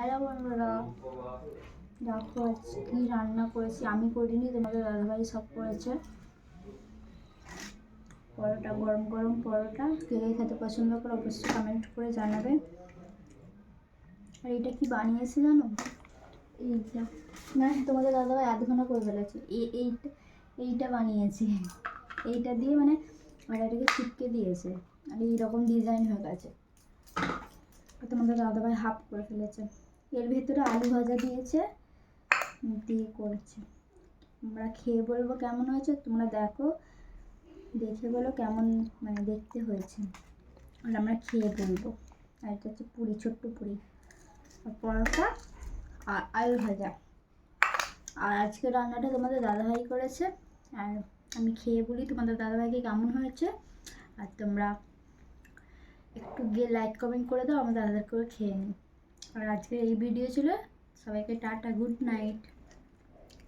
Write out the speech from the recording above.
Hello বন্ধুরা, দেখো আজ কি রান্না করেছি, আমি করিনি, তোমাদের দাদাভাই সব করেছে। পরোটা, গরম গরম পরোটা, কে কে খেতে পছন্দ করে অবশ্যই কমেন্ট করে জানাবে। আর এটা কি বানিয়েছে জানো? এইটা না, তোমাদের দাদাভাই আধ ঘণ্টা করে ফেলেছে। এই এইটা এইটা বানিয়েছে। এইটা দিয়ে মানে আর এটাকে চিপকে দিয়েছে। আর এইরকম ডিজাইন হয়ে গেছে। তোমাদের দাদাভাই হাফ করে ফেলেছে। এর ভেতরে আলু ভাজা দিয়েছে দিয়ে করেছে। আমরা খেয়ে বলব কেমন হয়েছে, তোমরা দেখো। দেখে বলো কেমন মানে দেখতে হয়েছে। আর আমরা খেয়ে বলব। আর এটা হচ্ছে পুরি, ছোট্ট পুরি। আর পরোটা, আর আলু ভাজা। আর আজকে রান্নাটা তোমাদের দাদাভাই করেছে। আর আমি খেয়ে বলি তোমাদের দাদাভাইকে কেমন হয়েছে। আর তোমরা গিয়ে লাইক কমেন্ট করে দাও আমাদের দাদার করে খেয়ে নিই। আর আজকে এই ভিডিও ছিল, সবাইকে টাটা গুড নাইট